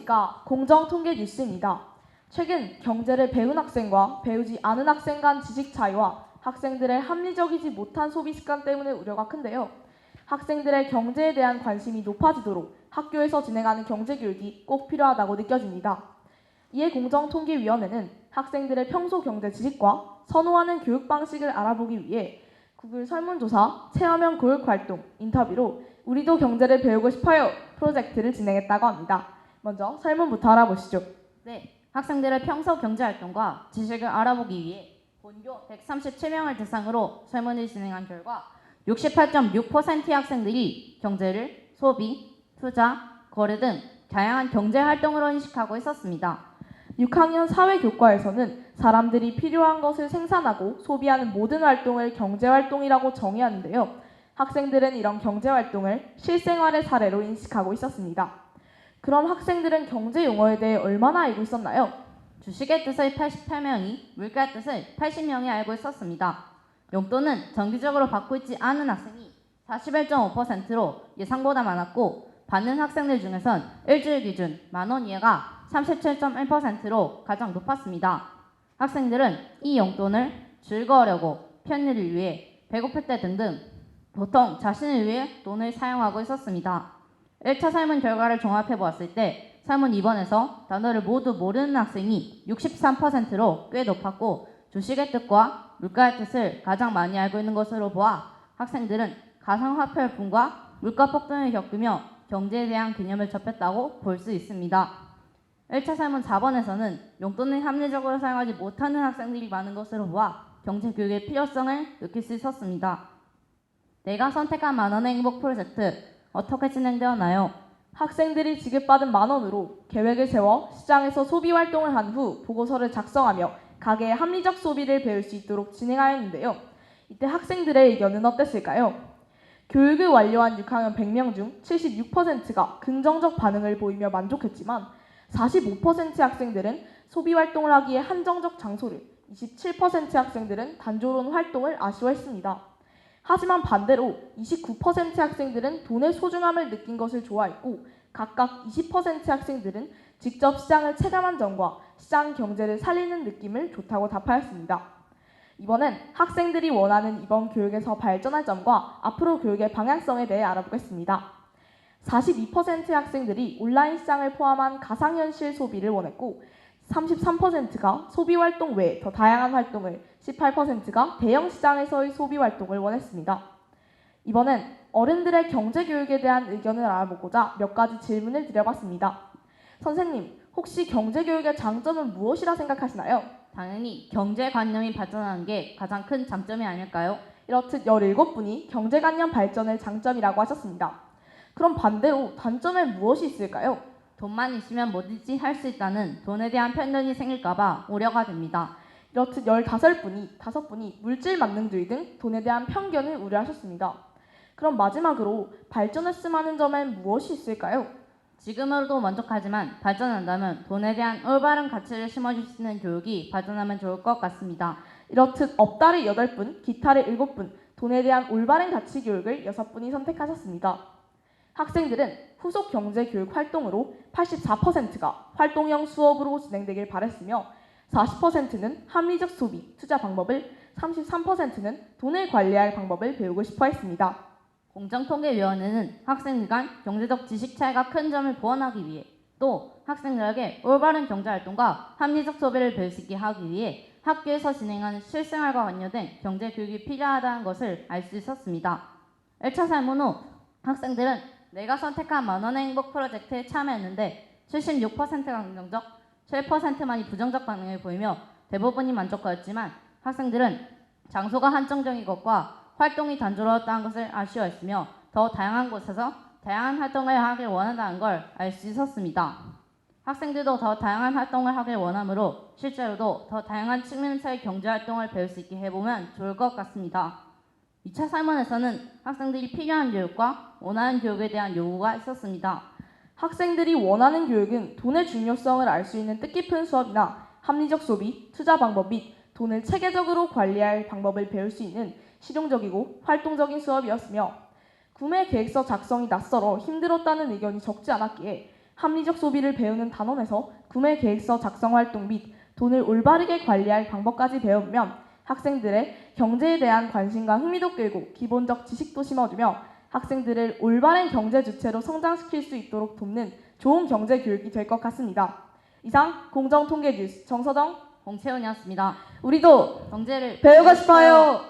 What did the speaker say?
안녕하십니까. 공정통계 뉴스입니다. 최근 경제를 배운 학생과 배우지 않은 학생 간 지식 차이와 학생들의 합리적이지 못한 소비 습관 때문에 우려가 큰데요. 학생들의 경제에 대한 관심이 높아지도록 학교에서 진행하는 경제 교육이 꼭 필요하다고 느껴집니다. 이에 공정통계위원회는 학생들의 평소 경제 지식과 선호하는 교육 방식을 알아보기 위해 구글 설문조사, 체험형 교육 활동, 인터뷰로 우리도 경제를 배우고 싶어요 프로젝트를 진행했다고 합니다. 먼저 설문부터 알아보시죠. 네, 학생들의 평소 경제 활동과 지식을 알아보기 위해 본교 137명을 대상으로 설문을 진행한 결과 68.6%의 학생들이 경제를 소비, 투자, 거래 등 다양한 경제 활동으로 인식하고 있었습니다. 6학년 사회 교과에서는 사람들이 필요한 것을 생산하고 소비하는 모든 활동을 경제 활동이라고 정의하는데요. 학생들은 이런 경제 활동을 실생활의 사례로 인식하고 있었습니다. 그럼 학생들은 경제 용어에 대해 얼마나 알고 있었나요? 주식의 뜻을 88명이, 물가의 뜻을 80명이 알고 있었습니다. 용돈은 정기적으로 받고 있지 않은 학생이 41.5%로 예상보다 많았고 받는 학생들 중에선 일주일 기준 만원 이하가 37.1%로 가장 높았습니다. 학생들은 이 용돈을 즐거우려고 편의를 위해 배고플 때 등등 보통 자신을 위해 돈을 사용하고 있었습니다. 1차 설문 결과를 종합해 보았을 때 설문 2번에서 단어를 모두 모르는 학생이 63%로 꽤 높았고 주식의 뜻과 물가의 뜻을 가장 많이 알고 있는 것으로 보아 학생들은 가상화폐fun과 물가 폭등을 겪으며 경제에 대한 개념을 접했다고 볼 수 있습니다. 1차 설문 4번에서는 용돈을 합리적으로 사용하지 못하는 학생들이 많은 것으로 보아 경제 교육의 필요성을 느낄 수 있었습니다. 내가 선택한 만원의 행복 프로젝트 어떻게 진행되었나요? 학생들이 지급받은 만 원으로 계획을 세워 시장에서 소비 활동을 한 후 보고서를 작성하며 가게의 합리적 소비를 배울 수 있도록 진행하였는데요. 이때 학생들의 의견은 어땠을까요? 교육을 완료한 6학년 100명 중 76%가 긍정적 반응을 보이며 만족했지만 45% 학생들은 소비 활동을 하기에 한정적 장소를, 27% 학생들은 단조로운 활동을 아쉬워했습니다. 하지만 반대로 29% 학생들은 돈의 소중함을 느낀 것을 좋아했고 각각 20% 학생들은 직접 시장을 체감한 점과 시장 경제를 살리는 느낌을 좋다고 답하였습니다. 이번엔 학생들이 원하는 이번 교육에서 발전할 점과 앞으로 교육의 방향성에 대해 알아보겠습니다. 42%의 학생들이 온라인 시장을 포함한 가상현실 소비를 원했고 33%가 소비 활동 외에 더 다양한 활동을 18%가 대형 시장에서의 소비 활동을 원했습니다. 이번엔 어른들의 경제 교육에 대한 의견을 알아보고자 몇 가지 질문을 드려봤습니다. 선생님, 혹시 경제 교육의 장점은 무엇이라 생각하시나요? 당연히 경제관념이 발전하는 게 가장 큰 장점이 아닐까요? 이렇듯 17분이 경제관념 발전을 장점이라고 하셨습니다. 그럼 반대로 단점엔 무엇이 있을까요? 돈만 있으면 뭐든지 할 수 있다는 돈에 대한 편견이 생길까봐 우려가 됩니다. 이렇듯 15분이, 5분이 물질 만능주의 등 돈에 대한 편견을 우려하셨습니다. 그럼 마지막으로 발전했음 하는 점엔 무엇이 있을까요? 지금으로도 만족하지만 발전한다면 돈에 대한 올바른 가치를 심어줄 수 있는 교육이 발전하면 좋을 것 같습니다. 이렇듯 업다리 8분, 기타리 7분, 돈에 대한 올바른 가치 교육을 6분이 선택하셨습니다. 학생들은 후속 경제 교육 활동으로 84%가 활동형 수업으로 진행되길 바랬으며 40%는 합리적 소비, 투자 방법을, 33%는 돈을 관리할 방법을 배우고 싶어 했습니다. 공정통계위원회는 학생들 간 경제적 지식 차이가 큰 점을 보완하기 위해 또 학생들에게 올바른 경제활동과 합리적 소비를 배울 수 있게 하기 위해 학교에서 진행하는 실생활과 관련된 경제 교육이 필요하다는 것을 알 수 있었습니다. 1차 설문 후 학생들은 내가 선택한 만원의 행복 프로젝트에 참여했는데 76%가 긍정적, 7%만이 부정적 반응을 보이며 대부분이 만족하였지만 학생들은 장소가 한정적인 것과 활동이 단조로웠다는 것을 아쉬워했으며 더 다양한 곳에서 다양한 활동을 하길 원한다는 걸 알 수 있었습니다. 학생들도 더 다양한 활동을 하길 원하므로 실제로도 더 다양한 측면에서의 경제활동을 배울 수 있게 해보면 좋을 것 같습니다. 2차 설문에서는 학생들이 필요한 교육과 원하는 교육에 대한 요구가 있었습니다. 학생들이 원하는 교육은 돈의 중요성을 알 수 있는 뜻깊은 수업이나 합리적 소비, 투자 방법 및 돈을 체계적으로 관리할 방법을 배울 수 있는 실용적이고 활동적인 수업이었으며 구매 계획서 작성이 낯설어 힘들었다는 의견이 적지 않았기에 합리적 소비를 배우는 단원에서 구매 계획서 작성 활동 및 돈을 올바르게 관리할 방법까지 배우면 학생들의 경제에 대한 관심과 흥미도 끌고 기본적 지식도 심어주며 학생들을 올바른 경제 주체로 성장시킬 수 있도록 돕는 좋은 경제 교육이 될 것 같습니다. 이상 공정 통계 뉴스 정서정 홍채원이었습니다. 우리도 경제를 배우고 싶어요.